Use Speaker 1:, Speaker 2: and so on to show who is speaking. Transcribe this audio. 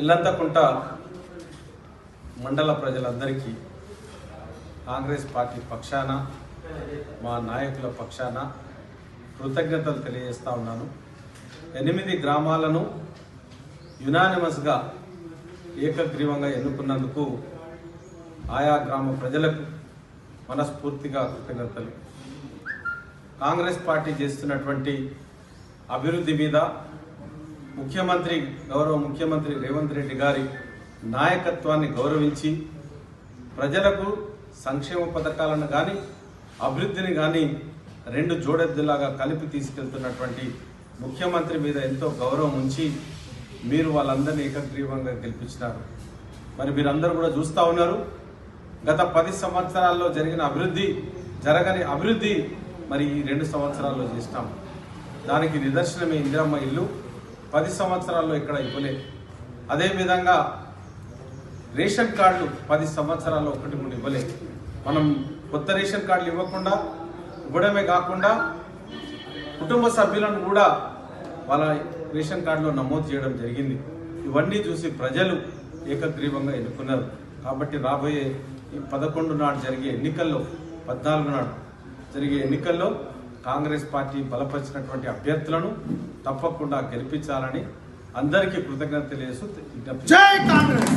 Speaker 1: ఇల్లంతకుంట మండల ప్రజలందరికీ కాంగ్రెస్ పార్టీ పక్షాన మా నాయకుల పక్షాన కృతజ్ఞతలు తెలియజేస్తా ఉన్నాను. ఎనిమిది గ్రామాలను యునానిమస్గా ఏకగ్రీవంగా ఎన్నుకున్నందుకు ఆయా గ్రామ ప్రజలకు మనస్ఫూర్తిగా కృతజ్ఞతలు. కాంగ్రెస్ పార్టీ చేస్తున్నటువంటి అభివృద్ధి మీద ముఖ్యమంత్రి గౌరవ ముఖ్యమంత్రి రేవంత్ రెడ్డి గారి నాయకత్వాన్ని గౌరవించి ప్రజలకు సంక్షేమ పథకాలను కానీ అభివృద్ధిని కానీ రెండు జోడెద్దులాగా కలిపి తీసుకెళ్తున్నటువంటి ముఖ్యమంత్రి మీద ఎంతో గౌరవం ఉంచి మీరు వాళ్ళందరినీ ఏకగ్రీవంగా గెలిపించినారు. మరి మీరందరూ కూడా చూస్తూ ఉన్నారు. గత పది సంవత్సరాల్లో జరిగిన అభివృద్ధి జరగని అభివృద్ధి మరి ఈ రెండు సంవత్సరాల్లో చేసినాం దానికి నిదర్శనమే ఇందిరమ్మ ఇల్లు. పది సంవత్సరాల్లో ఇక్కడ ఇవ్వలేదు అదేవిధంగా రేషన్ కార్డులు పది సంవత్సరాల్లో ఒకటి మూడు ఇవ్వలేదు మనం కొత్త రేషన్ కార్డులు ఇవ్వకుండా ఇవ్వడమే కాకుండా కుటుంబ సభ్యులను కూడా వాళ్ళ రేషన్ కార్డులో నమోదు చేయడం జరిగింది. ఇవన్నీ చూసి ప్రజలు ఏకగ్రీవంగా ఎన్నుకున్నారు. కాబట్టి రాబోయే ఈ పదకొండు నాడు జరిగే ఎన్నికల్లో పద్నాలుగు నాడు జరిగే ఎన్నికల్లో కాంగ్రెస్ పార్టీ బలపరిచినటువంటి అభ్యర్థులను తప్పకుండా గెలిపించాలని అందరికీ కృతజ్ఞత తెలియజేస్తూ విజ్ఞప్తి
Speaker 2: జై కాంగ్రెస్!